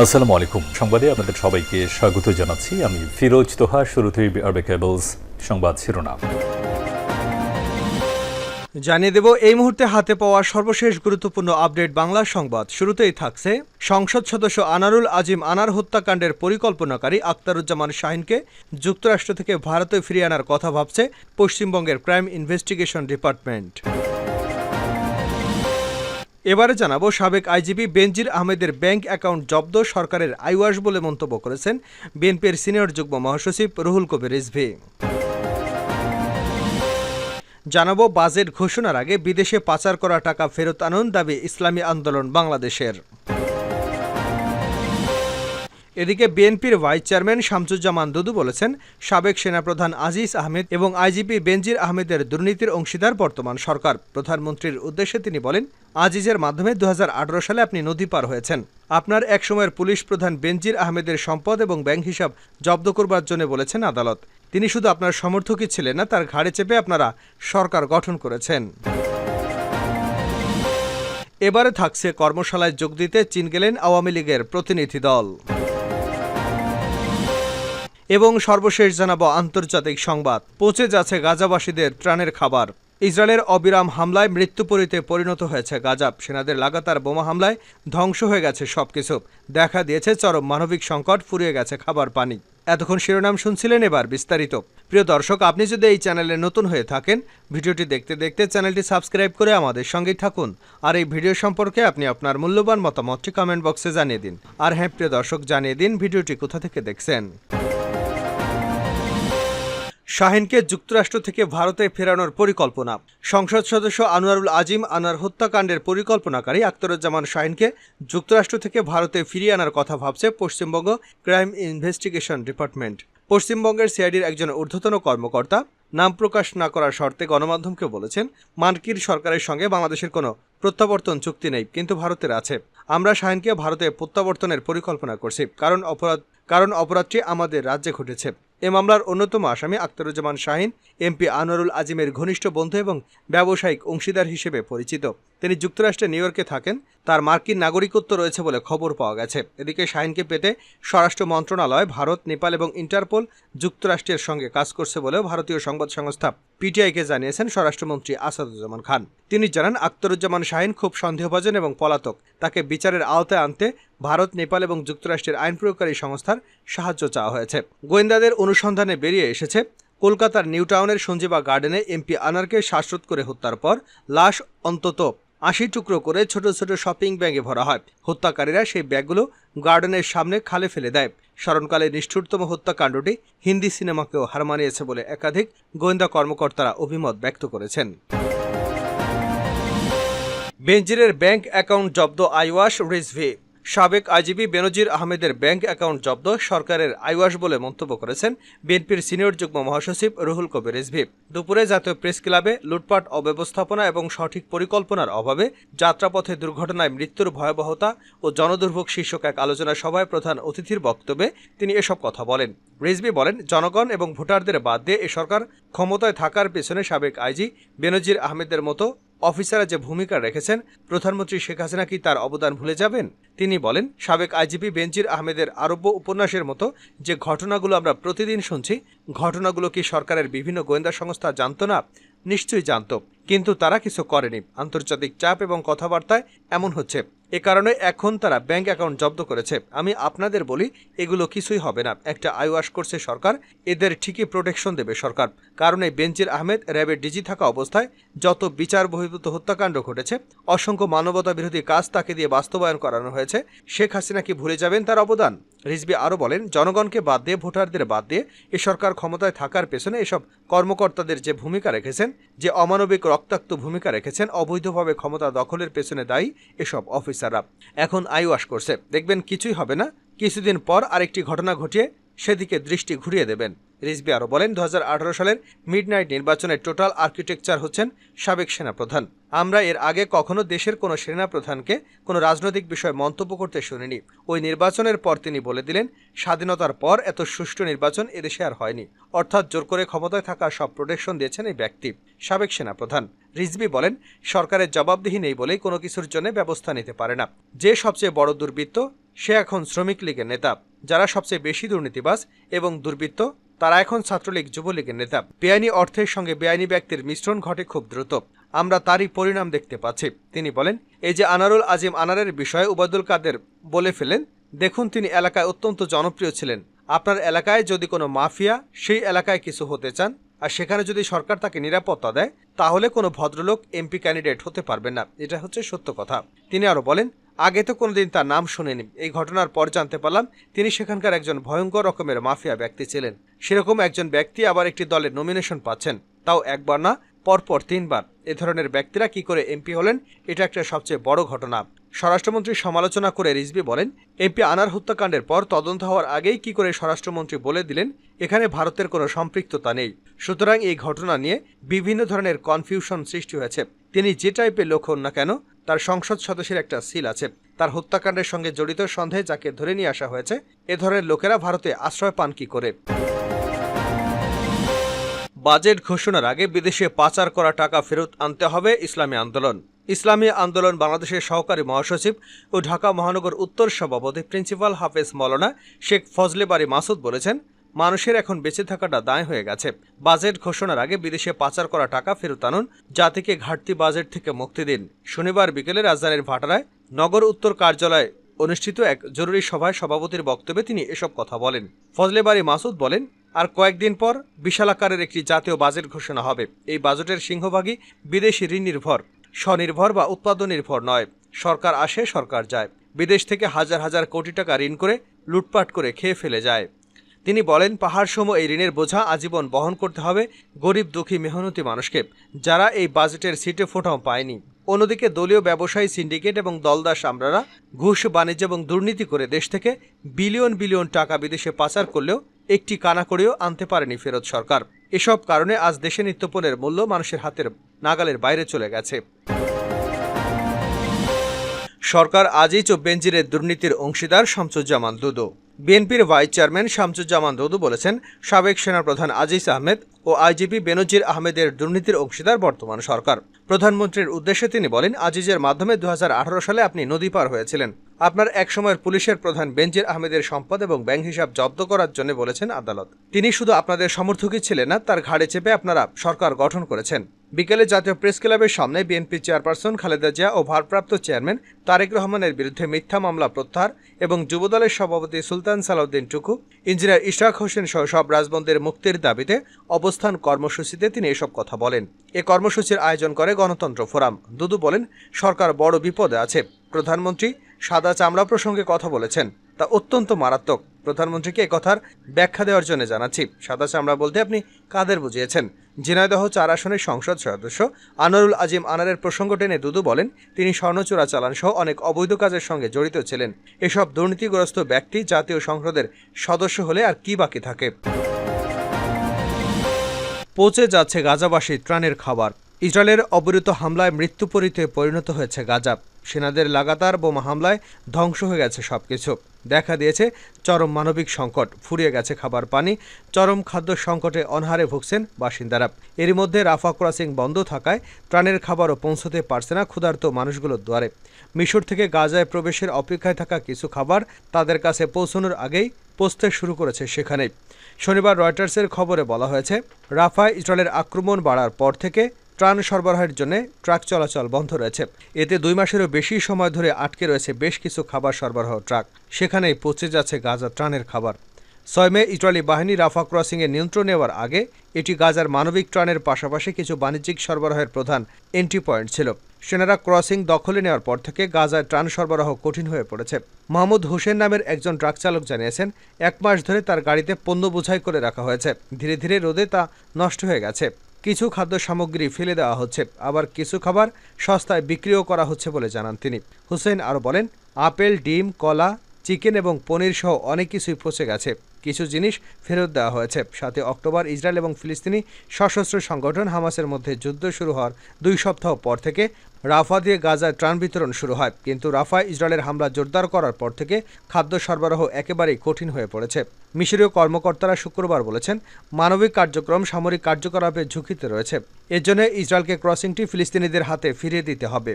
আসসালামু আলাইকুম। সংবাদে আপনাদের সবাইকে স্বাগত জানাচ্ছি। আমি ফিরোজ তোহা, শুরুতেই আরবে কেবলস সংবাদ শিরোনাম। জানিয়ে দেব, এই মুহূর্তে হাতে পাওয়া সর্বশেষ গুরুত্বপূর্ণ আপডেট বাংলা সংবাদ। শুরুতেই থাকছে সংসদ সদস্য আনারুল আজিম আনার হত্যাকাণ্ডের পরিকল্পনাকারী আক্তারুজ্জামান শাহিনকে যুক্তরাষ্ট্র থেকে ভারতে ফিরিয়ে আনার কথা ভাবছে পশ্চিমবঙ্গের ক্রাইম ইনভেস্টিগেশন ডিপার্টমেন্ট। এবারে জানাব সাবেক আইজিপি বেনজির আহমেদের ব্যাংক অ্যাকাউন্ট জব্দ সরকারের আইওয়াস বলে মন্তব্য করেছেন বিএনপির সিনিয়র যুগ্ম মহাসচিব রুহুল কবির রিজভি। জানাব বাজেট ঘোষণার আগে বিদেশে পাচার করা টাকা ফেরত আনুন দাবি ইসলামী আন্দোলন বাংলাদেশের। এদিকে বিএনপির ভাইস চেয়ারম্যান শামসুজ্জামান দুদু বলেছেন, সাবেক সেনাপ্রধান আজিজ আহমেদ এবং আইজিপি বেনজির আহমেদের দুর্নীতির অংশীদার বর্তমান সরকার। প্রধানমন্ত্রীর উদ্দেশ্যে তিনি বলেন, আজিজের মাধ্যমে দু হাজার আঠারো সালে আপনি নদী পার হয়েছেন। আপনার একসময়ের পুলিশ প্রধান বেনজির আহমেদের সম্পদ এবং ব্যাংক হিসাব জব্দ করবার জন্য বলেছেন আদালত। তিনি শুধু আপনার সমর্থকই ছিলেন না, তার ঘাড়ে চেপে আপনারা সরকার গঠন করেছেন। এবারে থাকছে কর্মশালায় যোগ দিতে চীন গেলেন আওয়ামী লীগের প্রতিনিধি দল। এবং সর্বশেষ জানাব আন্তর্জাতিক সংবাদ। পচে যাচ্ছে গাজাবাসীদের ত্রাণের খাবার। ইসরায়েলের অবিরাম হামলায় মৃত্যুপরিতে পরিণত হয়েছে গাজা। সেনাদের লাগাতার বোমা হামলায় ধ্বংস হয়ে গেছে সবকিছু। দেখা দিয়েছে চরম মানবিক সংকট, ফুরিয়ে গেছে খাবার পানি। এতক্ষণ শিরোনাম শুনছিলেন এবার বিস্তারিত। প্রিয় দর্শক, আপনি যদি এই চ্যানেলে নতুন হয়ে থাকেন, ভিডিওটি দেখতে দেখতে চ্যানেলটি সাবস্ক্রাইব করে আমাদের সঙ্গেই থাকুন। আর এই ভিডিও সম্পর্কে আপনি আপনার মূল্যবান মতামতটি কমেন্ট বক্সে জানিয়ে দিন। আর হ্যাঁ প্রিয় দর্শক, জানিয়ে দিন ভিডিওটি কোথা থেকে দেখছেন। শাহিনকে যুক্তরাষ্ট্র থেকে ভারতে ফেরানোর পরিকল্পনা। সংসদ সদস্য আনোয়ারুল আজিম আনার হত্যাকাণ্ডের পরিকল্পনাকারী আখতারুজ্জামান শাহিনকে যুক্তরাষ্ট্র থেকে ভারতে ফিরিয়ে আনার কথা ভাবছে পশ্চিমবঙ্গ ক্রাইম ইনভেস্টিগেশন ডিপার্টমেন্ট। পশ্চিমবঙ্গের সিআইডির একজন ঊর্ধ্বতন কর্মকর্তা নাম প্রকাশ না করার শর্তে গণমাধ্যমকে বলেছেন, মানকির সরকারের সঙ্গে বাংলাদেশের কোনো প্রত্যাবর্তন চুক্তি নেই, কিন্তু ভারতের আছে। আমরা শাহিনকে ভারতে প্রত্যাবর্তনের পরিকল্পনা করছি, কারণ অপরাধ কারণ অপরাধটি আমাদের রাজ্যে ঘটেছে। এ মামলার অন্যতম আসামি আক্তারুজ্জামান শাহিন এমপি আনোয়ারুল আজিমের ঘনিষ্ঠ বন্ধু এবং ব্যবসায়িক অংশীদার হিসেবে পরিচিত। তিনি যুক্তরাষ্ট্রের নিউ ইয়র্কে থাকেন। তার মার্কিন নাগরিকত্ব রয়েছে বলে খবর পাওয়া গেছে। এদিকে শাহিনকে পেতে স্বরাষ্ট্র মন্ত্রণালয়, ভারত, নেপাল এবং ইন্টারপোল যুক্তরাষ্ট্রের সঙ্গে কাজ করছে বলেও ভারতীয় সংবাদ সংস্থা পিটিআইকে জানিয়েছেন স্বরাষ্ট্রমন্ত্রী আসাদুজ্জামান খান। তিনি জানান আক্তারুজ্জামান শাহিন খুব সন্দেহভাজন এবং পলাতক। তাকে বিচারের আওতায় আনতে ভারত, নেপাল এবং যুক্তরাষ্ট্রের আইন প্রয়োগকারী সংস্থার সাহায্য চাওয়া হয়েছে। গোয়েন্দাদের অনুসন্ধানে বেরিয়ে এসেছে, কলকাতার নিউটাউনের সঞ্জীবা গার্ডেনে এমপি আনারকে শ্বাসরোধ করে হত্যার পর লাশ অন্তত আশি টুকরো করে ছোট ছোট শপিং ব্যাগে ভরা হয়। হত্যাকারীরা সেই ব্যাগগুলো গার্ডেনের সামনে খালে ফেলে দেয়। স্মরণকালে নিষ্ঠুরতম হত্যাকাণ্ডটি হিন্দি সিনেমাকেও হার মানিয়েছে বলে একাধিক গোয়েন্দা কর্মকর্তারা অভিমত ব্যক্ত করেছেন। বেঞ্জিরের ব্যাংক অ্যাকাউন্ট জব্দ আইওয়াশ রিজভি। সাবেক আইজিপি বেনজির আহমেদের ব্যাংক অ্যাকাউন্ট জব্দ সরকারের আইওয়াস বলে মন্তব্য করেছেন বিএনপির সিনিয়র যুগ্ম মহাসচিব রুহুল কবির রিজভি। দুপুরে জাতীয় প্রেস ক্লাবে লুটপাট, অব্যবস্থাপনা এবং সঠিক পরিকল্পনার অভাবে যাত্রাপথে দুর্ঘটনায় মৃত্যুর ভয়াবহতা ও জনদুর্ভোগ শীর্ষক এক আলোচনা সভায় প্রধান অতিথির বক্তব্যে তিনি এসব কথা বলেন। রিজভি বলেন, জনগণ এবং ভোটারদের বাদ দিয়ে এ সরকার ক্ষমতায় থাকার পেছনে সাবেক আইজি বেনজির আহমেদের মতো অফিসাররা যে ভূমিকা রেখেছেন, প্রধানমন্ত্রী শেখ হাসিনা কি তার অবদান ভুলে যাবেন? তিনি বলেন, সাবেক আইজিপি বেনজির আহমেদের আরব্য উপন্যাসের মতো যে ঘটনাগুলো আমরা প্রতিদিন শুনছি, ঘটনাগুলো কি সরকারের বিভিন্ন গোয়েন্দা সংস্থা জানত না? নিশ্চয়ই জানত। কিন্তু তারা কিছু করেনি। আন্তর্জাতিক চাপ এবং কথাবার্তায় এমন হচ্ছে। এ কারণে এখন তারা ব্যাংক অ্যাকাউন্ট জব্দ করেছে। আমি আপনাদের বলি, এগুলো কিছুই হবে না। একটা আয়ুয়াস করছে সরকার, এদের ঠিকই প্রোটেকশন দেবে সরকার। কারণ এই বেঞ্জির আহমেদ র্যাবের ডিজি থাকা অবস্থায় যত বিচার বহির্ভূত হত্যাকাণ্ড ঘটেছে, অসংখ্য মানবতা বিরোধী কাজ তাকে দিয়ে বাস্তবায়ন করানো হয়েছে। শেখ হাসিনা কি ভুলে যাবেন তার অবদান? রিজবি আরও বলেন, জনগণকে বাদ দিয়ে, ভোটারদের বাদ দিয়ে এ সরকার ক্ষমতায় থাকার পেছনে এসব কর্মকর্তাদের যে ভূমিকা রেখেছেন, যে অমানবিক রক্তাক্ত ভূমিকা রেখেছেন, অবৈধভাবে ক্ষমতা দখলের পেছনে দায়ী এসব অফিসাররা। এখন আইওয়াশ করছে। দেখবেন কিছুই হবে না। কিছুদিন পর আরেকটি ঘটনা ঘটিয়ে সেদিকে দৃষ্টি ঘুরিয়ে দেবেন। রিজবি আরও বলেন দু হাজার আঠারো সালের মিডনাইট নির্বাচনের টোটাল আর্কিটেকচার হচ্ছেন সাবেক সেনাপ্রধান। আমরা এর আগে কখনো দেশের কোনো সেনাপ্রধানকে কোনো রাজনৈতিক বিষয়ে মন্তব্য করতে শুনিনি। ওই নির্বাচনের পর তিনি বলে দিলেন, স্বাধীনতার পর এত সুষ্ঠু নির্বাচন এদেশে আর হয়নি। অর্থাৎ জোর করে ক্ষমতায় থাকা সব প্রোটেকশন দিয়েছেন এই ব্যক্তি, সাবেক সেনাপ্রধান। রিজবি বলেন, সরকারের জবাবদিহি নেই বলেই কোনো কিছুর জন্য ব্যবস্থা নিতে পারে না। যে সবচেয়ে বড় দুর্বৃত্ত, সে এখন শ্রমিক লীগের নেতা, যারা সবচেয়ে বেশি দুর্নীতিবাজ এবং দুর্বৃত্ত তারা এখন ছাত্রলীগ, যুবলীগের নেতা। বেআইনি অর্থের সঙ্গে বেআইনি ব্যক্তির মিশ্রণ ঘটে খুব দ্রুত। আমরা তারই পরিণাম দেখতে পাচ্ছি। তিনি বলেন, এই যে আনারুল আজিম আনারের বিষয়ে উবায়দুল কাদের বলে ফেলেন, দেখুন তিনি এলাকায় অত্যন্ত জনপ্রিয় ছিলেন। আপনার এলাকায় যদি কোনো মাফিয়া সেই এলাকায় কিছু হতে চান, আর সেখানে যদি সরকার তাকে নিরাপত্তা দেয়, তাহলে কোনো ভদ্রলোক এমপি ক্যান্ডিডেট হতে পারবেন না। এটা হচ্ছে সত্য কথা। তিনি আরও বলেন আগে তো কোনোদিন তার নাম শুনিনি। এই ঘটনার পর জানতে পারলাম, তিনি সেখানকার একজন ভয়ঙ্কর রকমের মাফিয়া ব্যক্তি ছিলেন। সেরকম একজন ব্যক্তি আবার একটি দলের নমিনেশন পাচ্ছেন। তাও একবার না, পরপর তিনবার। এ ধরনের ব্যক্তিরা কি করে এমপি হলেন, এটা একটা সবচেয়ে বড় ঘটনা। স্বরাষ্ট্রমন্ত্রী সমালোচনা করে রিজবি বলেন, এমপি আনার হত্যাকাণ্ডের পর তদন্ত হওয়ার আগেই কি করে স্বরাষ্ট্রমন্ত্রী বলে দিলেন, এখানে ভারতের কোনো সম্পৃক্ততা নেই। সুতরাং এই ঘটনা নিয়ে বিভিন্ন ধরনের কনফিউশন সৃষ্টি হয়েছে। তিনি যে টাইপের লোক হন না কেন তার সংসদ সদস্যের একটা সিল আছে। তার হত্যাকাণ্ডের সঙ্গে জড়িত সন্দেহে যাকে ধরে নিয়ে আসা হয়েছে, এ ধরনের লোকেরা ভারতে আশ্রয় পান কি করে? বাজেট ঘোষণার আগে বিদেশে পাচার করা টাকা ফেরত আনতে হবে ইসলামী আন্দোলন। ইসলামী আন্দোলন বাংলাদেশের সহকারী মহাসচিব ও ঢাকা মহানগর উত্তর সভাপতি প্রিন্সিপাল হাফেজ মৌলানা শেখ ফজলে বাড়ি মাসুদ বলেছেন মানুষের এখন বেঁচে থাকাটা দায় হয়ে গেছে। বাজেট ঘোষণার আগে বিদেশে পাচার করা টাকা ফেরত আনুন, জাতিকে ঘাটতি বাজেট থেকে মুক্তি দিন। শনিবার বিকেলে রাজধানীর ভাটারায় নগর উত্তর কার্যালয়ে অনুষ্ঠিত এক জরুরি সভায় সভাপতির বক্তব্যে তিনি এসব কথা বলেন। ফজলে বাড়ি মাসুদ বলেন, আর কয়েকদিন পর বিশাল আকারের একটি জাতীয় বাজেট ঘোষণা হবে। এই বাজেটের সিংহভাগই বিদেশি ঋণ নির্ভর, স্বনির্ভর বা উৎপাদন নির্ভর নয়। সরকার আসে, সরকার যায়। বিদেশ থেকে হাজার হাজার কোটি টাকা ঋণ করে লুটপাট করে খেয়ে ফেলে যায়। তিনি বলেন পাহাড়সম এই ঋণের বোঝা আজীবন বহন করতে হবে গরিব দুঃখী মেহনতি মানুষকে, যারা এই বাজেটের সিটে ফোটাও পায়নি। অন্যদিকে দলীয় ব্যবসায়ী সিন্ডিকেট এবং দলদাস আমরারা ঘুষ, বাণিজ্য এবং দুর্নীতি করে দেশ থেকে বিলিয়ন বিলিয়ন টাকা বিদেশে পাচার করলেও একটি কানা করেও আনতে পারেনি ফেরত সরকার। এসব কারণে আজ দেশে নিত্যপণ্যের মূল্য মানুষের হাতের নাগালের বাইরে চলে গেছে। সরকার আজই চব্বেঞ্জিরের দুর্নীতির অংশীদার শামসুজ্জামান দুদু। বিএনপির ভাইস চেয়ারম্যান শামসুজ্জামান দুদু বলেছেন সাবেক সেনাপ্রধান আজিজ আহমেদ ও আইজিপি বেনজির আহমেদের দুর্নীতির অংশীদার বর্তমান সরকার। প্রধানমন্ত্রীর উদ্দেশ্যে তিনি বলেন, আজিজের মাধ্যমে দু সালে আপনি নদী পার হয়েছিলেন। আপনার একসময়ের পুলিশের প্রধান বেনজির আহমেদের সম্পদ এবং ব্যাংক হিসাব জব্দ করার জন্য বলেছেন আদালত। তিনি শুধু আপনাদের সমর্থকই ছিলেন না, তার ঘাড়ে চেপে আপনারা সরকার গঠন করেছেন। বিকেলে জাতীয় প্রেস ক্লাবের সামনে বিএনপি চেয়ারপারসন খালেদা জিয়া ও ভারপ্রাপ্ত চেয়ারম্যান তারেক রহমানের বিরুদ্ধে মিথ্যা মামলা প্রত্যাহার এবং যুবদলের সভাপতি সুলতান সালাউদ্দিন টুকু, ইঞ্জিনিয়ার ইশাক হোসেন সহ সব রাজবন্দের মুক্তির দাবিতে অবস্থান কর্মসূচিতে তিনি এসব কথা বলেন। এ কর্মসূচির আয়োজন করে গণতন্ত্র ফোরাম। দুদু বলেন, সরকার বড় বিপদে আছে। প্রধানমন্ত্রী সাদা চামড়া প্রসঙ্গে কথা বলেছেন। তা অত্যন্ত মারাত্মক। প্রধানমন্ত্রীকে কথার ব্যাখ্যা দেওয়ার জন্য জানাচ্ছি। সাদা চামড়া বলতে আপনি কাদের বুঝিয়েছেন? ঝিনাইদহ চার আসনের সংসদ সদস্য আনোয়ারুল আজিম আনারের প্রসঙ্গ টেনে দুদু বলেন, তিনি স্বর্ণচোরা চালান সহ অনেক অবৈধ কাজের সঙ্গে জড়িত ছিলেন। এসব দুর্নীতিগ্রস্ত ব্যক্তি জাতীয় সংসদের সদস্য হলে আর কি বাকি থাকে? পচে যাচ্ছে গাজাবাসী ত্রাণের খাবার। ইসরায়েলের অবিরত হামলায় মৃত্যুপরিতে পরিণত হয়েছে গাজা। সেনাদের লাগাতার বোমা হামলায় ধ্বংস হয়ে গেছে সবকিছু। দেখা দিয়েছে চরম মানবিক সংকট, ফুরিয়ে গেছে খাবার পানি, চরম খাদ্য সংকটে অনহারে ভুগছেন বাসিন্দারা। এরই মধ্যে রাফা ক্রসিং বন্ধ থাকায় ত্রাণের খাবারও পৌঁছতে পারছে না ক্ষুধার্ত মানুষগুলোর দ্বারে মিশর থেকে গাজায় প্রবেশের অপেক্ষায় থাকা কিছু খাবার তাদের কাছে পৌঁছানোর আগেই পৌঁছতে শুরু করেছে সেখানেই। শনিবার রয়টার্সের খবরে বলা হয়েছে, রাফায় ইসরায়েলের আক্রমণ বাড়ার পর থেকে ত্রাণ সরবরাহের জন্য ট্রাক চলাচল বন্ধ রয়েছে। এতে দুই মাসেরও বেশি সময় ধরে আটকে রয়েছে বেশ কিছু খাবার সরবরাহ ট্রাক। সেখানেই পচে যাচ্ছে গাজা ত্রাণের খাবার। ছয় মে ইসরায়েলি বাহিনী রাফা ক্রসিংয়ে নিয়ন্ত্রণ নেওয়ার আগে এটি গাজার মানবিক ত্রাণের পাশাপাশি কিছু বাণিজ্যিক সরবরাহের প্রধান এন্ট্রি পয়েন্ট ছিল। সেনারা ক্রসিং দখলে নেওয়ার পর থেকে গাজায় ত্রাণ সরবরাহ কঠিন হয়ে পড়েছে। মাহমুদ হোসেন নামের একজন ট্রাক চালক জানিয়েছেন, এক মাস ধরে তার গাড়িতে পণ্য বোঝাই করে রাখা হয়েছে। ধীরে ধীরে রোদে তা নষ্ট হয়ে গেছে। কিছু খাদ্য সামগ্রী ফেলে দেওয়া হচ্ছে, আবার কিছু খাবার সস্তায় বিক্রিও করা হচ্ছে বলে জানান তিনি। হুসেন আরও বলেন, আপেল, ডিম, কলা, চিকেন এবং পনির সহ অনেক কিছুই পচে গেছে। কিছু জিনিস ফেরত দেওয়া হয়েছে। সাথে অক্টোবর ইসরায়েল এবং ফিলিস্তিনি সশস্ত্র সংগঠন হামাসের মধ্যে যুদ্ধ শুরু হওয়ার দুই সপ্তাহ পর থেকে রাফা দিয়ে গাজায় ত্রাণ বিতরণ শুরু হয়। কিন্তু রাফায় ইসরায়েলের হামলা জোরদার করার পর থেকে খাদ্য সরবরাহ একেবারেই কঠিন হয়ে পড়েছে। মিশরীয় কর্মকর্তারা শুক্রবার বলেছেন, মানবিক কার্যক্রম সামরিক কার্যকলাপের ঝুঁকিতে রয়েছে। এর জন্য ইসরায়েলকে ক্রসিংটি ফিলিস্তিনিদের হাতে ফিরিয়ে দিতে হবে।